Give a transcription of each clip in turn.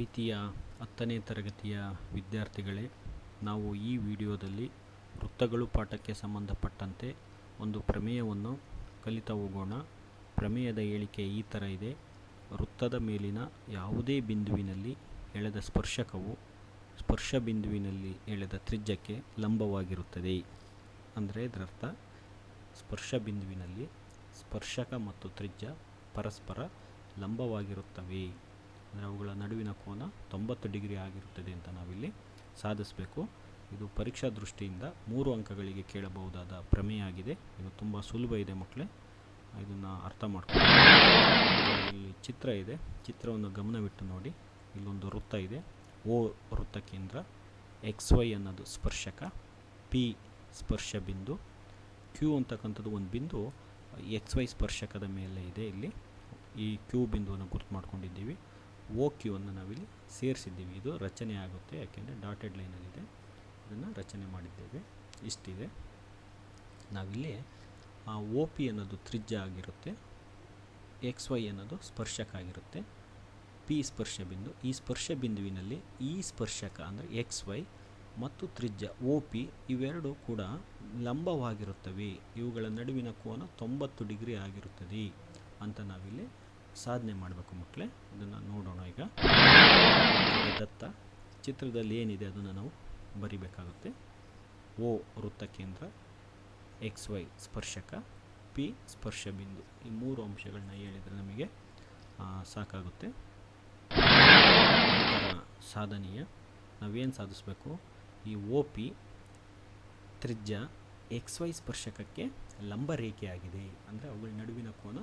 ಪ್ರೀತಿಯ ಹತ್ತನೇ ತರಗತಿಯ ವಿದ್ಯಾರ್ಥಿಗಳೇ, ನಾವು ಈ ವಿಡಿಯೋದಲ್ಲಿ ವೃತ್ತಗಳು ಪಾಠಕ್ಕೆ ಸಂಬಂಧಪಟ್ಟಂತೆ ಒಂದು ಪ್ರಮೇಯವನ್ನು ಕಲಿತ ಹೋಗೋಣ. ಪ್ರಮೇಯದ ಹೇಳಿಕೆ ಈ ಥರ ಇದೆ. ವೃತ್ತದ ಮೇಲಿನ ಯಾವುದೇ ಬಿಂದುವಿನಲ್ಲಿ ಎಳೆದ ಸ್ಪರ್ಶಕವು ಸ್ಪರ್ಶ ಬಿಂದುವಿನಲ್ಲಿ ಎಳೆದ ತ್ರಿಜ್ಯಕ್ಕೆ ಲಂಬವಾಗಿರುತ್ತದೆ. ಅಂದರೆ ಇದರರ್ಥ ಸ್ಪರ್ಶ ಬಿಂದುವಿನಲ್ಲಿ ಸ್ಪರ್ಶಕ ಮತ್ತು ತ್ರಿಜ್ಯ ಪರಸ್ಪರ ಲಂಬವಾಗಿರುತ್ತವೆ. ಅಂದರೆ ಅವುಗಳ ನಡುವಿನ ಕೋನ ತೊಂಬತ್ತು ಡಿಗ್ರಿ ಆಗಿರುತ್ತದೆ ಅಂತ ನಾವಿಲ್ಲಿ ಸಾಧಿಸಬೇಕು. ಇದು ಪರೀಕ್ಷಾ ದೃಷ್ಟಿಯಿಂದ ಮೂರು ಅಂಕಗಳಿಗೆ ಕೇಳಬಹುದಾದ ಪ್ರಮೇಯ ಆಗಿದೆ ಇದು ತುಂಬ ಸುಲಭ ಇದೆ ಮಕ್ಕಳೇ. ಇದನ್ನು ಅರ್ಥ ಮಾಡ್ಕೊಂಡು ಇಲ್ಲಿ ಚಿತ್ರ ಇದೆ. ಚಿತ್ರವನ್ನು ಗಮನವಿಟ್ಟು ನೋಡಿ. ಇಲ್ಲೊಂದು ವೃತ್ತ ಇದೆ. ಓ ವೃತ್ತ ಕೇಂದ್ರ, ಎಕ್ಸ್ ವೈ ಅನ್ನೋದು ಸ್ಪರ್ಶಕ, ಪಿ ಸ್ಪರ್ಶ ಬಿಂದು, ಕ್ಯೂ ಅಂತಕ್ಕಂಥದ್ದು ಒಂದು ಬಿಂದು ಎಕ್ಸ್ ವೈ ಸ್ಪರ್ಶಕದ ಮೇಲೆ ಇದೆ ಇಲ್ಲಿ. ಈ ಕ್ಯೂ ಬಿಂದುವನ್ನು ಗುರುತು ಮಾಡ್ಕೊಂಡಿದ್ದೀವಿ. ಓ ಕ್ಯೂವನ್ನು ನಾವಿಲ್ಲಿ ಸೇರಿಸಿದ್ದೀವಿ. ಇದು ರಚನೆ ಆಗುತ್ತೆ, ಯಾಕೆಂದರೆ ಡಾಟೆಡ್ ಲೈನಲ್ಲಿದೆ. ಇದನ್ನು ರಚನೆ ಮಾಡಿದ್ದೇವೆ. ಇಷ್ಟಿದೆ. ನಾವಿಲ್ಲಿ ಆ ಓ ಪಿ ಅನ್ನೋದು ತ್ರಿಜ್ಯ ಆಗಿರುತ್ತೆ. ಎಕ್ಸ್ ವೈ ಅನ್ನೋದು ಸ್ಪರ್ಶಕ ಆಗಿರುತ್ತೆ. ಪಿ ಸ್ಪರ್ಶ ಬಿಂದು. ಈ ಸ್ಪರ್ಶ ಬಿಂದುವಿನಲ್ಲಿ ಈ ಸ್ಪರ್ಶಕ ಅಂದರೆ ಎಕ್ಸ್ ವೈ ಮತ್ತು ತ್ರಿಜ್ಯ ಓ ಪಿ ಇವೆರಡು ಕೂಡ ಲಂಬವಾಗಿರುತ್ತವೆ. ಇವುಗಳ ನಡುವಿನ ಕೋನ ತೊಂಬತ್ತು ಡಿಗ್ರಿ ಆಗಿರುತ್ತದೆ ಅಂತ ನಾವಿಲ್ಲಿ ಸಾಧನೆ ಮಾಡಬೇಕು ಮಕ್ಕಳೇ ಇದನ್ನು ನೋಡೋಣ ಈಗ. ದತ್ತ, ಚಿತ್ರದಲ್ಲಿ ಏನಿದೆ ಅದನ್ನು ನಾವು ಬರಿಬೇಕಾಗುತ್ತೆ. ಓ ವೃತ್ತ ಕೇಂದ್ರ, ಎಕ್ಸ್ ವೈ ಸ್ಪರ್ಶಕ, ಪಿ ಸ್ಪರ್ಶ ಬಿಂದು. ಈ ಮೂರು ಅಂಶಗಳನ್ನ ಹೇಳಿದರೆ ನಮಗೆ ಸಾಕಾಗುತ್ತೆ. ಸಾಧನೆಯ, ನಾವೇನು ಸಾಧಿಸಬೇಕು? ಈ ಓ ಪಿ ತ್ರಿಜ್ಯ ಎಕ್ಸ್ ವೈ ಸ್ಪರ್ಶಕಕ್ಕೆ ಲಂಬ ರೇಖೆಯಾಗಿದೆ. ಅಂದರೆ ಅವುಗಳ ನಡುವಿನ ಕೋನ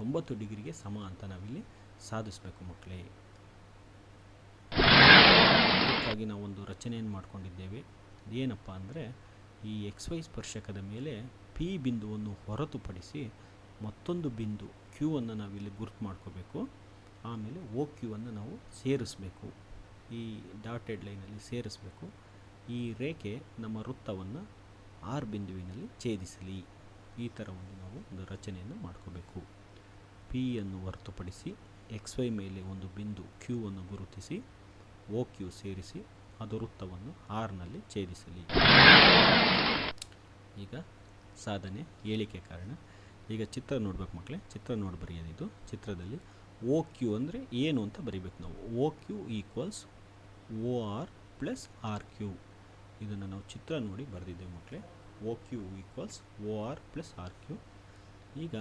ತೊಂಬತ್ತು ಡಿಗ್ರಿಗೆ ಸಮ ಅಂತ ನಾವಿಲ್ಲಿ ಸಾಧಿಸಬೇಕು ಮಕ್ಕಳೇ. ಅದಕ್ಕಾಗಿ ನಾವೊಂದು ರಚನೆಯನ್ನು ಮಾಡ್ಕೊಂಡಿದ್ದೇವೆ. ಏನಪ್ಪ ಅಂದರೆ, ಈ ಎಕ್ಸ್ ವೈ ಸ್ಪರ್ಶಕದ ಮೇಲೆ ಪಿ ಬಿಂದುವನ್ನು ಹೊರತುಪಡಿಸಿ ಮತ್ತೊಂದು ಬಿಂದು ಕ್ಯೂ ಅನ್ನು ನಾವಿಲ್ಲಿ ಗುರುತು ಮಾಡ್ಕೋಬೇಕು. ಆಮೇಲೆ ಓ ಕ್ಯೂ ಅನ್ನು ನಾವು ಸೇರಿಸಬೇಕು. ಈ ಡಾಟೆಡ್ ಲೈನಲ್ಲಿ ಸೇರಿಸಬೇಕು. ಈ ರೇಖೆ ನಮ್ಮ ವೃತ್ತವನ್ನು ಆರ್ ಬಿಂದುವಿನಲ್ಲಿ ಛೇದಿಸಲಿ. ಈ ಥರ ಒಂದು ನಾವು ಒಂದು ರಚನೆಯನ್ನು ಮಾಡ್ಕೋಬೇಕು. ಪಿ ಅನ್ನು ಹೊರತುಪಡಿಸಿ ಎಕ್ಸ್ ವೈ ಮೇಲೆ ಒಂದು ಬಿಂದು ಕ್ಯೂ ಅನ್ನು ಗುರುತಿಸಿ ಓ ಕ್ಯೂ ಸೇರಿಸಿ, ಅದು ವೃತ್ತವನ್ನು ಆರ್ನಲ್ಲಿ ಛೇದಿಸಲಿ. ಈಗ ಸಾಧನೆ, ಹೇಳಿಕೆ ಕಾರಣ. ಈಗ ಚಿತ್ರ ನೋಡ್ಬೇಕು ಮಕ್ಕಳೇ ಚಿತ್ರ ನೋಡಿ ಬರೆಯೋದಿದು. ಚಿತ್ರದಲ್ಲಿ ಓ ಕ್ಯೂ ಅಂದರೆ ಏನು ಅಂತ ಬರಿಬೇಕು ನಾವು. O Q equals O R plus R Q ಇದನ್ನು ನಾವು ಚಿತ್ರ ನೋಡಿ ಬರೆದಿದ್ದೇವೆ ಮಕ್ಕಳೇ O Q equals O R plus R Q ಈಗ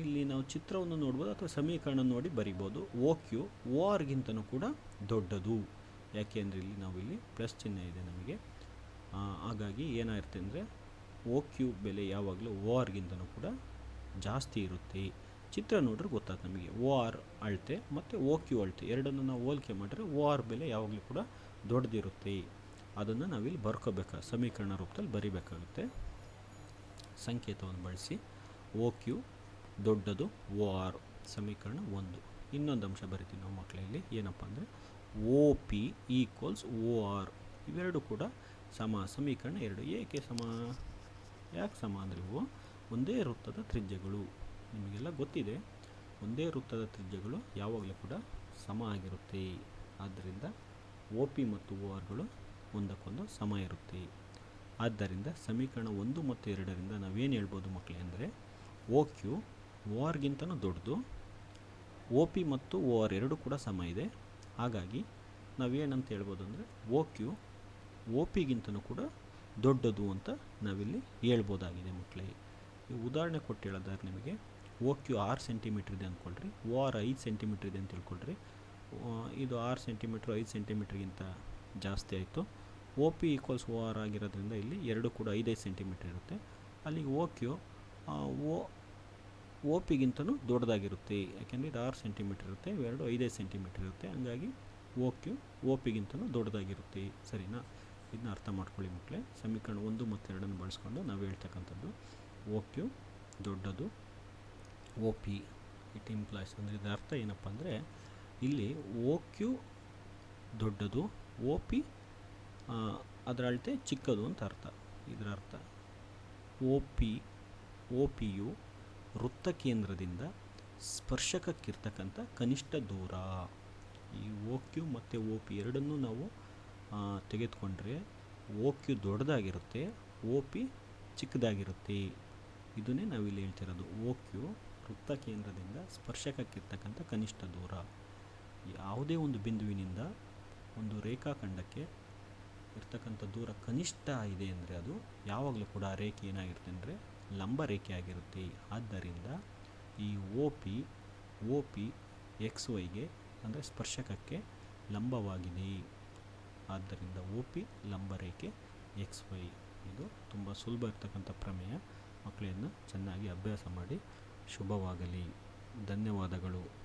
ಇಲ್ಲಿ ನಾವು ಚಿತ್ರವನ್ನು ನೋಡ್ಬೋದು ಅಥವಾ ಸಮೀಕರಣ ನೋಡಿ ಬರಿಬೋದು. ಓ ಕ್ಯೂ ಓ ಕೂಡ ದೊಡ್ಡದು. ಯಾಕೆ ಅಂದರೆ ಇಲ್ಲಿ ನಾವು ಇಲ್ಲಿ ಪ್ಲಸ್ ಚಿಹ್ನೆ ಇದೆ ನಮಗೆ. ಹಾಗಾಗಿ ಏನಾಗುತ್ತೆ ಅಂದರೆ ಓ ಕ್ಯೂ ಬೆಲೆ ಯಾವಾಗಲೂ ಓ ಆರ್ಗಿಂತನೂ ಕೂಡ ಜಾಸ್ತಿ ಇರುತ್ತೆ. ಚಿತ್ರ ನೋಡ್ರೆ ಗೊತ್ತಾಗ್ತದೆ ನಮಗೆ. ಓ ಆರ್ ಅಳತೆ ಮತ್ತು ಓ ಕ್ಯೂ ಅಳತೆ ಎರಡನ್ನು ನಾವು ಹೋಲಿಕೆ ಮಾಡಿದ್ರೆ ಓ ಆರ್ ಬೆಲೆ ಯಾವಾಗಲೂ ಕೂಡ ದೊಡ್ಡದಿರುತ್ತೆ. ಅದನ್ನು ನಾವಿಲ್ಲಿ ಬರ್ಕೋಬೇಕು, ಸಮೀಕರಣ ರೂಪದಲ್ಲಿ ಬರಿಬೇಕಾಗುತ್ತೆ. ಸಂಕೇತವನ್ನು ಬಳಸಿ ಓ ಕ್ಯೂ ದೊಡ್ಡದು ಓ ಆರ್ ಸಮೀಕರಣ ಒಂದು. ಇನ್ನೊಂದು ಅಂಶ ಬರಿತೀವಿ ನಾವು ಮಕ್ಕಳಲ್ಲಿ. ಏನಪ್ಪ ಅಂದರೆ O P equals O R. ಇವೆರಡು ಕೂಡ ಸಮ, ಸಮೀಕರಣ ಎರಡು. ಏಕೆ ಸಮ? ಯಾಕೆ ಸಮ ಅಂದರೆ ಇವು ಒಂದೇ ವೃತ್ತದ ತ್ರಿಜ್ಯಗಳು. ನಿಮಗೆಲ್ಲ ಗೊತ್ತಿದೆ. ಒಂದೇ ವೃತ್ತದ ತ್ರಿಜ್ಯಗಳು ಯಾವಾಗಲೂ ಕೂಡ ಸಮ ಆಗಿರುತ್ತೆ. ಆದ್ದರಿಂದ ಓ ಪಿ ಮತ್ತು ಓ ಆರ್ಗಳು ಒಂದಕ್ಕೊಂದು ಸಮ ಇರುತ್ತೆ. ಆದ್ದರಿಂದ ಸಮೀಕರಣ ಒಂದು ಮತ್ತು ಎರಡರಿಂದ ನಾವೇನು ಹೇಳ್ಬೋದು ಮಕ್ಕಳೇ ಅಂದರೆ ಓ ಕ್ಯೂ ಓ ಆರ್ಗಿಂತನೂ ದೊಡ್ಡದು. ಓ ಪಿ ಮತ್ತು ಓ ಆರ್ ಎರಡು ಕೂಡ ಸಮ ಇದೆ. ಹಾಗಾಗಿ ನಾವೇನಂತ ಹೇಳ್ಬೋದು ಅಂದರೆ ಓ ಕ್ಯೂ ಓ ಪಿಗಿಂತನೂ ಕೂಡ ದೊಡ್ಡದು ಅಂತ ನಾವಿಲ್ಲಿ ಹೇಳ್ಬೋದಾಗಿದೆ ಮಕ್ಕಳಿಗೆ ಉದಾಹರಣೆ ಕೊಟ್ಟು ಹೇಳೋದಾದ್ರೆ ನಿಮಗೆ ಓ ಕ್ಯೂ ಆರು ಸೆಂಟಿಮೀಟ್ರ್ ಇದೆ ಅಂದ್ಕೊಳ್ರಿ ಓ ಆರ್ ಐದು ಸೆಂಟಿಮೀಟ್ರ್ ಇದೆ ಅಂತ ತಿಳ್ಕೊಳ್ರಿ. ಇದು ಆರು ಸೆಂಟಿಮೀಟ್ರ್, ಐದು ಸೆಂಟಿಮೀಟ್ರ್ಗಿಂತ ಜಾಸ್ತಿ ಆಯಿತು. O P equals O R ಆಗಿರೋದ್ರಿಂದ ಇಲ್ಲಿ ಎರಡು ಕೂಡ ಐದೈದು ಸೆಂಟಿಮೀಟ್ರ್ ಇರುತ್ತೆ. ಅಲ್ಲಿ ಓ ಕ್ಯೂ ಓ ಓ ಪಿಗಿಂತಲೂ ದೊಡ್ಡದಾಗಿರುತ್ತೆ. ಯಾಕೆಂದರೆ ಇದು ಆರು ಸೆಂಟಿಮೀಟರ್ ಇರುತ್ತೆ ಇವೆರಡು ಐದೈದು ಸೆಂಟಿಮೀಟರ್ ಇರುತ್ತೆ. ಹಂಗಾಗಿ ಓ ಕ್ಯೂ ಓ ಪಿಗಿಂತಲೂ ದೊಡ್ಡದಾಗಿರುತ್ತೆ. ಸರಿನಾ? ಇದನ್ನ ಅರ್ಥ ಮಾಡ್ಕೊಳ್ಳಿ ಮಕ್ಕಳೇ ಸಮೀಕರಣ ಒಂದು ಮತ್ತು ಎರಡನ್ನು ಬಳಸ್ಕೊಂಡು ನಾವು ಹೇಳ್ತಕ್ಕಂಥದ್ದು ಓ ಕ್ಯೂ ದೊಡ್ಡದು ಓ ಪಿ ಇಟ್ ಇಂಪ್ಲಾಯ್ಸ್ ಅಂದರೆ ಇದರ ಅರ್ಥ ಏನಪ್ಪ ಅಂದರೆ ಇಲ್ಲಿ ಓ ಕ್ಯೂ ದೊಡ್ಡದು ಓ ಪಿ ಅದರ ಅಳತೆ ಚಿಕ್ಕದು ಅಂತ ಅರ್ಥ. ಇದರ ಅರ್ಥ. ಓ ಪಿ ಓ ಪಿಯು ವೃತ್ತ ಕೇಂದ್ರದಿಂದ ಸ್ಪರ್ಶಕಕ್ಕಿರ್ತಕ್ಕಂಥ ಕನಿಷ್ಠ ದೂರ. ಈ ಓ ಕ್ಯೂ ಮತ್ತು ಓ ಪಿ ಎರಡನ್ನೂ ನಾವು ತೆಗೆದುಕೊಂಡ್ರೆ ಓ ಕ್ಯೂ ದೊಡ್ಡದಾಗಿರುತ್ತೆ ಓ ಪಿ ಚಿಕ್ಕದಾಗಿರುತ್ತೆ. ಇದನ್ನೇ ನಾವಿಲ್ಲಿ ಹೇಳ್ತಿರೋದು ಓ ಕ್ಯೂ ವೃತ್ತ ಕೇಂದ್ರದಿಂದ ಸ್ಪರ್ಶಕಕ್ಕಿರ್ತಕ್ಕಂಥ ಕನಿಷ್ಠ ದೂರ. ಯಾವುದೇ ಒಂದು ಬಿಂದುವಿನಿಂದ ಒಂದು ರೇಖಾಖಂಡಕ್ಕೆ ಇರ್ತಕ್ಕಂಥ ದೂರ ಕನಿಷ್ಠ ಇದೆ ಅಂದರೆ ಅದು ಯಾವಾಗಲೂ ಕೂಡ ರೇಖೆ ಏನಾಗಿರುತ್ತೆ ಅಂದರೆ ಲಂಬ ರೇಖೆಯಾಗಿರುತ್ತೆ ಆದ್ದರಿಂದ ಈ O P O P X ವೈಗೆ ಅಂದರೆ ಸ್ಪರ್ಶಕಕ್ಕೆ ಲಂಬವಾಗಿದೆ. ಆದ್ದರಿಂದ ಓ ಪಿ ಲಂಬ ರೇಖೆ ಎಕ್ಸ್ ವೈ ಇದು ತುಂಬ ಸುಲಭ ಇರ್ತಕ್ಕಂಥ ಪ್ರಮೇಯ. ಮಕ್ಕಳನ್ನು ಚೆನ್ನಾಗಿ ಅಭ್ಯಾಸ ಮಾಡಿ ಶುಭವಾಗಲಿ. ಧನ್ಯವಾದಗಳು.